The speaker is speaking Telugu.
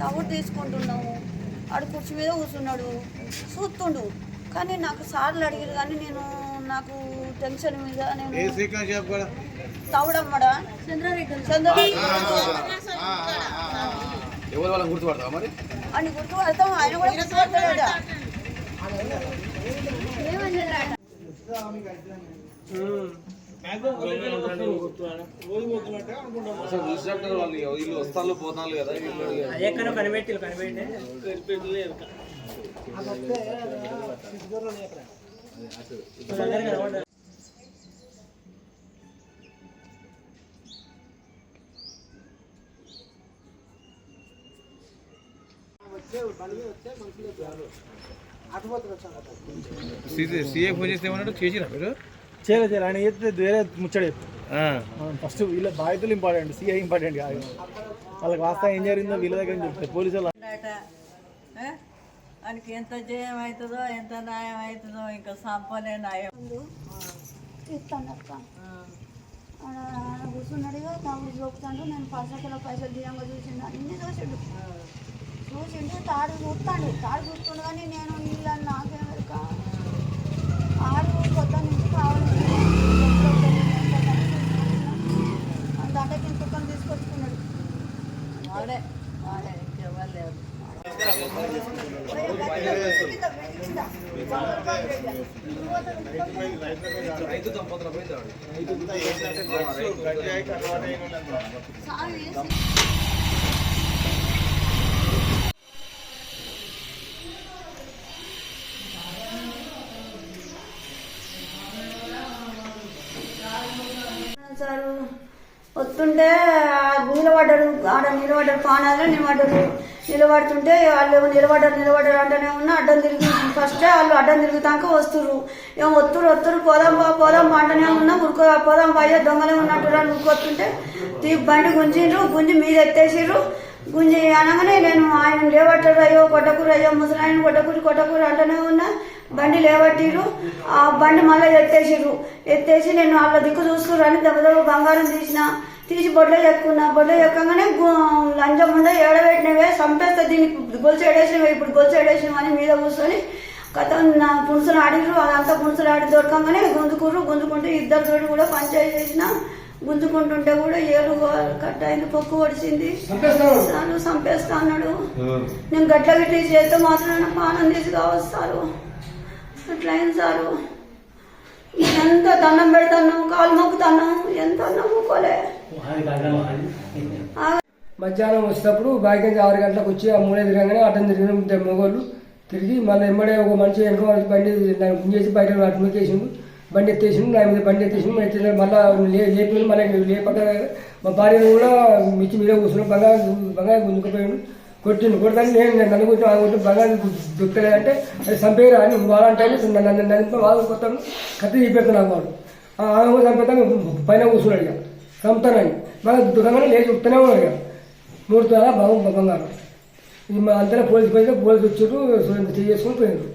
తవుడు తీసుకుంటున్నాము. ఆడు కుర్చీ మీద కూర్చున్నాడు. చూస్తుండు. కానీ నాకు సార్లు అడిగారు కానీ నేను నాకు టెన్షన్ మీద నేను తవుడమ్మడా చంద్రరెడ్డి ఎవరు వాళ్ళని గుర్తుపడతావా మరి? అని గుర్తుపడతాం. ఆయన కూడా గుర్తుపడతాడు? చూసినట్టు వాళ్ళు వీళ్ళు వస్తాను పోతాను కదా వీళ్ళు ఎక్కడ కనిపెట్టి కనిపెట్టి సీఏ ఫోన్ చేస్తే ఏమన్నాడు? చేసిరా మీరు? చేయలేదు చేయలేదు ఆయన చెప్తే వేరే ముచ్చట చెప్పు. ఫస్ట్ వీళ్ళ బాధ్యతలు ఇంపార్టెంట్ సీఐ ఇంపార్టెంట్ కాదు. వాళ్ళకి వాస్తవం ఏం జరిగిందో వీళ్ళ దగ్గర నుంచి చెప్తారు పోలీసు వాళ్ళు వానికి ఎంత జయం అవుతుందో ఎంత న్యాయం అవుతుందో ఇంకా సంపనే న్యాయం. ఇస్తాను అక్క. ఆడ కూర్చున్నాడుగా తమ్ముడు చూపుతాడు. నేను పైసలు పైసలు తీయంగా చూసిండు. అన్ని చూసిండు. చూసిండు తాడు చూస్తాడు. తాడు చూస్తుండు కానీ నేను ఇలా నాకేం రైతు దంపతుల పోయింది సాగు వేసి సారు వస్తుంటే ఆ నిలబడ్డారు ఆడ నిలబడ్డారు పానాలు నిలబడ్డారు. నిలబడుతుంటే వాళ్ళు నిలబడ్డారు నిలబడ్డారు అంటేనే ఉన్నా అడ్డం తిరిగి ఫస్ట్ వాళ్ళు అడ్డం తిరుగుతాక వస్తుర్రు. ఏం వస్తురు వస్తురు పోదాం బా పోదాం బా అంటేనే ఉన్నా ఉరుకో పోదాం పోయే దొంగలే ఉన్నట్టు ఉరుకొస్తుంటే తీ బండి గుంజిండ్రు గుంజి మీద ఎత్తేసిర్రు. గుంజి అనగానే నేను ఆయన లేబట్టారు అయ్యో కొట్టకూరు అయ్యో ముసలాయన కొట్టకూరు కొట్టకూరు అంటూనే ఉన్నా బండి లేబట్టిరు ఆ బండి మళ్ళీ ఎత్తేసిర్రు. ఎత్తేసి నేను వాళ్ళ దిక్కు చూస్తుర్రు అని దెబ్బ దెబ్బ బంగారం తీసిన. తీసి బొడ్లో ఎక్కున్నా బొడ్లో ఎక్కగానే గు- లంచం ఉండే ఏడబెట్టినవే చంపేస్తే దీనికి గొలుసు ఏడేసినవే ఇప్పుడు గొలుసు ఏడేసినవని మీద కూర్చొని కథ నా పులుసులు ఆడిర్రు అదంతా పులుసులు ఆడి దొరకంగానే గుంజుకుర్రు గుంజుకుంటే ఇద్దరు తోటి కూడా పంచాయతీ చేసిన గుంజుకుంటుంటే కూడా ఏరు కట్ అయింది పొక్కు పొడిచింది. సారు చంపేస్తా అన్నాడు. నేను గట్ల గిట్ల చేస్తే మాత్రం నాకు పానం తీసి కావస్తారు అట్లా అయింది సారు? ఎంత దండం పెడతాను కాలు మొక్కుతాను నమ్ముకోలే మధ్యాహ్నం వచ్చేటప్పుడు బైక్ నుంచి ఆరు గంటలకు వచ్చి ఆ మూడే తిరగగానే అడ్డం తిరిగిన మొగోళ్ళు తిరిగి మళ్ళీ ఎమ్మడే ఒక మనిషి వెనుక బండి గుంజేసి బయట అటు మీకేసిండు బండి ఎత్తేసిండు నా మీద బండి ఎత్తేసిండు మరి మళ్ళీ లే లేపి మళ్ళీ లేపక మా భార్య కూడా మిచ్చి మీద కూర్చున్నాడు బంగారు బంగారు గుంజుకుపోయాడు కొట్టిండు కొడతాను నేను నేను నన్ను కూర్చొని ఆ కొట్టి బంగారు దుక్కలేదంటే అది చంపేయరా అని వాళ్ళంటే నన్ను నన్ను నన్ను వాళ్ళు కొత్తాను కత్తి తీపెడుతున్నాను వాడు ఆ ఆమె కూడా పైన కూర్చున్నాడు ఇక చంపుతానని మళ్ళీ దుఃఖంగానే లేచి ఉత్తనే ఉన్నాడు ఇక మూడు తులాల బాబు బంగారం అంతా పోలీసు పోయితే పోలీసు వచ్చారు చేసుకుని పోయారు